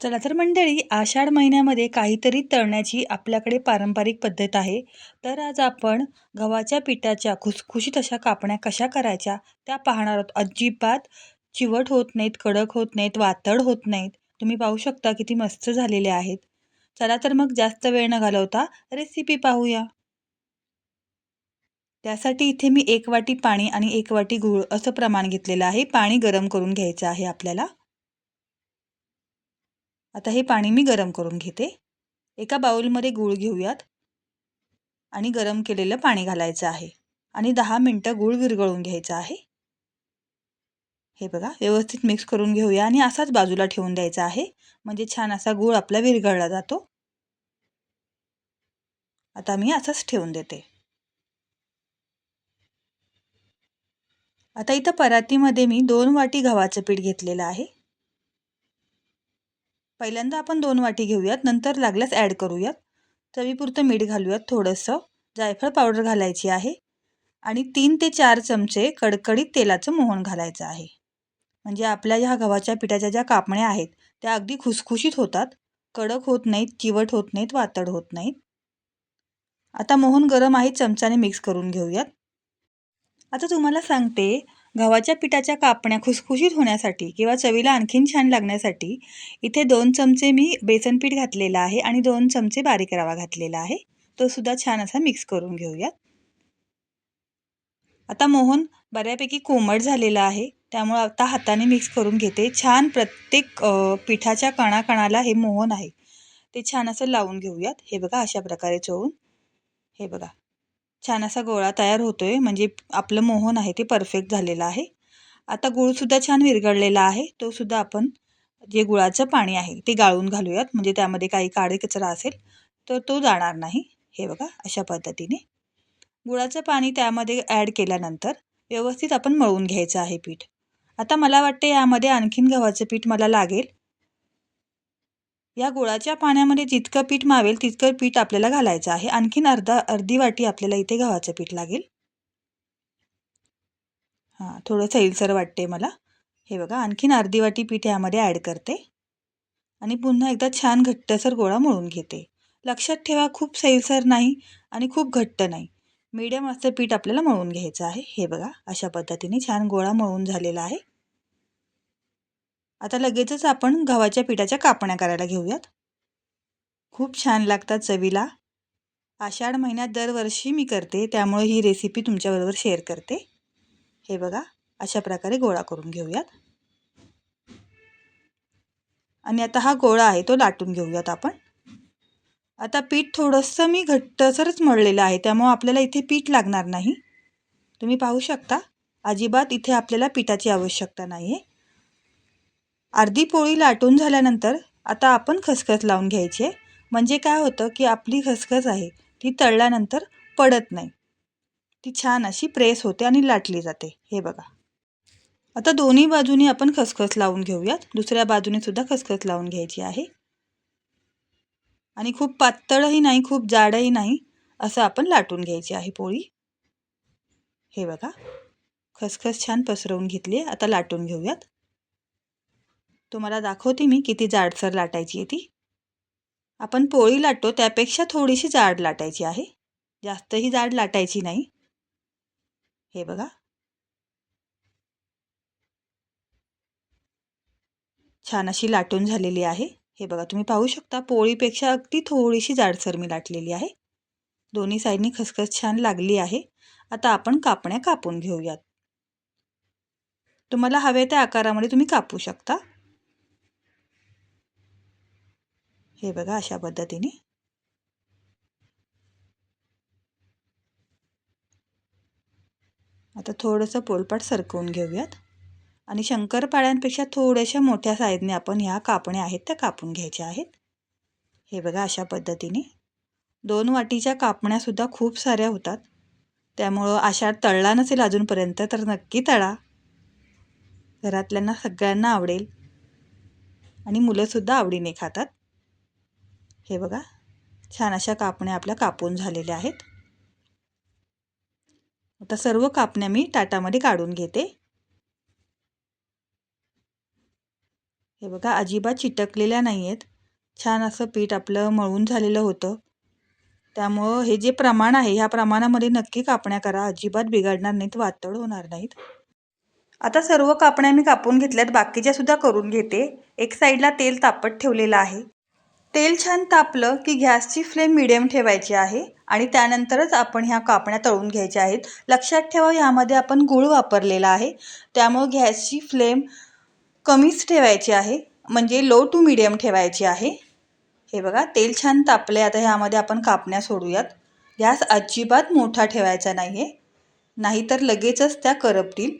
चला तर मंडळी आषाढ महिन्यामध्ये काहीतरी तळण्याची आपल्याकडे पारंपरिक पद्धत आहे. तर आज आपण गव्हाच्या पिठाच्या खुसखुशीत अशा कापण्या कशा करायच्या त्या पाहणार आहोत. अजिबात चिवट होत नाहीत कडक होत नाहीत वातड होत नाहीत. तुम्ही पाहू शकता किती मस्त झालेले आहेत. चला तर मग जास्त वेळ न घालवता रेसिपी पाहूया. त्यासाठी इथे मी एक वाटी पाणी आणि एक वाटी गूळ असं प्रमाण घेतलेलं आहे. पाणी गरम करून घ्यायचं आहे आपल्याला. आता हे पाणी मी गरम करून घेते. एका बाऊलमध्ये गूळ घेऊयात. आणि गरम केलेलं पाणी घालायचं आहे. आणि दहा मिनटं गूळ विरघळून घ्यायचं आहे. हे बघा व्यवस्थित मिक्स करून घेऊया आणि असाच बाजूला ठेवून द्यायचा आहे. म्हणजे छान असा गूळ आपला विरघळला जातो. आता मी असाच ठेवून देते. आता इथं परातीमध्ये मी दोन वाटी गव्हाचं पीठ घेतलेलं आहे. पहिल्यांदा आपण दोन वाटी घेऊयात नंतर लागल्यास ॲड करूयात. चवीपुरतं मीठ घालूयात थोडंसं. जायफळ पावडर घालायची आहे. आणि तीन ते चार चमचे कडकडीत तेलाचं मोहन घालायचं आहे. म्हणजे आपल्या ह्या गव्हाच्या पिठाच्या ज्या कापण्या आहेत त्या अगदी खुसखुशीत होतात. कडक होत नाहीत चिवट होत नाहीत वातड होत नाहीत. आता मोहन गरम आहे चमचाने मिक्स करून घेऊयात. आता तुम्हाला सांगते गव्हाच्या पिठाच्या कापण्या खुसखुशीत होण्यासाठी किंवा चवीला आणखीन छान लागण्यासाठी इथे दोन चमचे मी बेसन पीठ घातलेलं आहे आणि दोन चमचे बारीक रवा घातलेला आहे. तो सुद्धा छान असा मिक्स करून घेऊयात. आता मोहन बऱ्यापैकी कोमट झालेला आहे. त्यामुळं आता हाताने मिक्स करून घेते. छान प्रत्येक पिठाच्या कणाकणाला हे मोहन आहे. ते छान असं लावून घेऊयात. हे बघा अशा प्रकारे चोळून. हे बघा. छान असा गोळा तयार होतो आहे म्हणजे आपलं मोहन आहे ते परफेक्ट झालेलं आहे. आता गुळसुद्धा छान विरघळलेला आहे. तोसुद्धा आपण जे गुळाचं पाणी आहे ते गाळून घालूयात. म्हणजे त्यामध्ये काही काळे कचरा असेल तर तो जाणार नाही. हे बघा अशा पद्धतीने. गुळाचं पाणी त्यामध्ये ॲड केल्यानंतर व्यवस्थित आपण मळून घ्यायचं आहे पीठ. आता मला वाटते यामध्ये आणखीन गव्हाचं पीठ मला लागेल. या गुळाच्या पाण्यामध्ये जितकं पीठ मावेल तितकं पीठ आपल्याला घालायचं आहे. आणखीन अर्धा अर्धी वाटी आपल्याला इथे गव्हाचं पीठ लागेल. हां थोडं सैलसर वाटते मला. हे बघा आणखीन अर्धी वाटी पीठ यामध्ये ॲड करते. आणि पुन्हा एकदा छान घट्टसर गोळा मळून घेते. लक्षात ठेवा खूप सैलसर नाही आणि खूप घट्ट नाही. मीडियम असं पीठ आपल्याला मळून घ्यायचं आहे. हे बघा अशा पद्धतीने छान गोळा मळून झालेला आहे. आता लगेचच आपण गव्हाच्या पिठाच्या कापण्या करायला घेऊयात. खूप छान लागतात चवीला. आषाढ महिन्यात दरवर्षी मी करते त्यामुळे ही रेसिपी तुमच्याबरोबर शेअर करते. हे बघा अशा प्रकारे गोळा करून घेऊयात. आणि आता हा गोळा आहे तो लाटून घेऊयात आपण. आता पीठ थोडंसं मी घट्टसरच मळलेलं आहे त्यामुळं आपल्याला इथे पीठ लागणार नाही. तुम्ही पाहू शकता अजिबात इथे आपल्याला पिठाची आवश्यकता नाही आहे अर्धी पोळी लाटून झाल्यानंतर आता आपण खसखस लावून घ्यायची आहे. म्हणजे काय होतं की आपली खसखस आहे ती तळल्यानंतर पडत नाही. ती छान अशी प्रेस होते आणि लाटली जाते. हे बघा. आता दोन्ही बाजूनी आपण खसखस लावून घेऊयात. दुसऱ्या बाजूने सुद्धा खसखस लावून घ्यायची आहे. आणि खूप पातळही नाही खूप जाडही नाही असं आपण लाटून घ्यायची आहे पोळी. हे बघा. खसखस छान पसरवून घेतली आता लाटून घेऊयात. तुम्हाला दाखवते मी किती जाडसर लाटायची आहे ती. आपण पोळी लाटतो त्यापेक्षा थोडीशी जाड लाटायची आहे. जास्तही जाड लाटायची नाही. हे बघा. छान अशी लाटून झालेली आहे. हे बघा तुम्ही पाहू शकता पोळीपेक्षा अगदी थोडीशी जाडसर मी लाटलेली आहे. दोन्ही साईडनी खसखस छान लागली आहे. आता आपण कापण्या कापून घेऊयात. तुम्हाला हवे त्या आकारामध्ये तुम्ही कापू शकता. हे बघा अशा पद्धतीने. आता थोडंसं पोलपाट सरकवून घेऊयात. आणि शंकरपाळ्यांपेक्षा थोड्याशा मोठ्या साईजने आपण ह्या कापण्या आहेत त्या कापून घ्यायच्या आहेत. हे बघा अशा पद्धतीने. दोन वाटीच्या कापण्यासुद्धा खूप साऱ्या होतात. त्यामुळं आशा तळला नसेल अजूनपर्यंत तर नक्की तळा. घरातल्यांना सगळ्यांना आवडेल. आणि मुलंसुद्धा आवडीने खातात. हे बघा. छान अशा कापण्या आपल्या कापून झालेल्या आहेत. आता सर्व कापण्या मी ताटामध्ये काढून घेते. हे बघा अजिबात चिटकलेल्या नाही आहेत छान असं पीठ आपलं मळून झालेलं होतं. त्यामुळं हे जे प्रमाण आहे ह्या प्रमाणामध्ये नक्की कापण्या करा. अजिबात बिघडणार नाहीत वातळ होणार नाहीत. आता सर्व कापण्या मी कापून घेतल्यात. बाकीच्या सुद्धा करून घेते. एक साईडला तेल तापत ठेवलेलं आहे. तेल छान तापलं की गॅसची फ्लेम मिडियम ठेवायची आहे आणि त्यानंतरच आपण ह्या कापण्या तळून घ्यायच्या आहेत. लक्षात ठेवा ह्यामध्ये आपण गूळ वापरलेला आहे. त्यामुळं गॅसची फ्लेम कमीच ठेवायची आहे म्हणजे लो टू मिडियम ठेवायची आहे. हे बघा तेल छान तापले आता ह्यामध्ये आपण कापण्या सोडूयात. गॅस अजिबात मोठा ठेवायचा नाही आहे नाहीतर लगेचच त्या करपतील.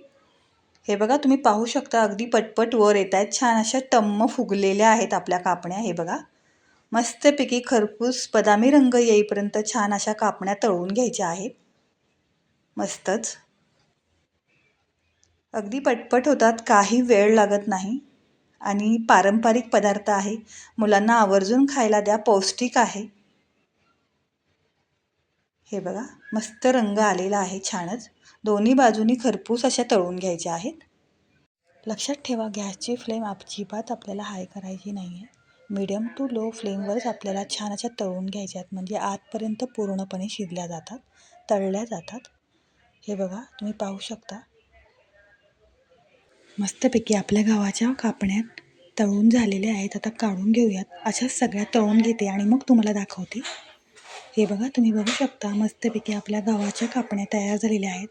हे बघा तुम्ही पाहू शकता अगदी पटपट वर येत आहेत छान अशा टम्म फुगलेल्या आहेत आपल्या कापण्या. हे बघा. मस्तपैकी खरपूस बदामी रंग येईपर्यंत छान अशा कापण्या तळून घ्यायच्या आहेत. मस्तच. अगदी पटपट होतात काही वेळ लागत नाही. आणि पारंपरिक पदार्थ आहे. मुलांना आवर्जून खायला द्या पौष्टिक आहे. हे बघा मस्त रंग आलेला आहे छानच. दोन्ही बाजूनी खरपूस अशा तळून घ्यायच्या आहेत. लक्षात ठेवा गॅसची फ्लेम अजिबात आपल्याला हाय करायची नाही आहे मीडियम टू लो फ्लेमवरच आपल्याला छान अशा तळून घ्यायच्या आहेत म्हणजे आतपर्यंत पूर्णपणे शिजल्या जातात तळल्या जातात. हे बघा तुम्ही पाहू शकता. मस्तपैकी आपल्या गावाच्या कापण्यात तळून झालेल्या आहेत. आता काढून घेऊयात. अशाच सगळ्या तळून घेते आणि मग तुम्हाला दाखवते. हे बघा तुम्ही बघू शकता मस्तपैकी आपल्या गावाच्या कापण्या तयार झालेल्या आहेत.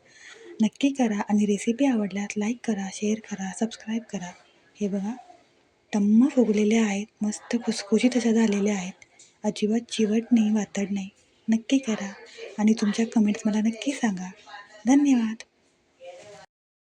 नक्की करा आणि रेसिपी आवडल्यास लाईक करा शेअर करा सबस्क्राईब करा. हे बघा. टम्म फुगलेल्या आहेत मस्त खुसखुशीत अशा झालेल्या आहेत. अजिबात चिवट नाही वातड नाही. नक्की करा आणि तुमच्या कमेंट्स मला नक्की सांगा. धन्यवाद.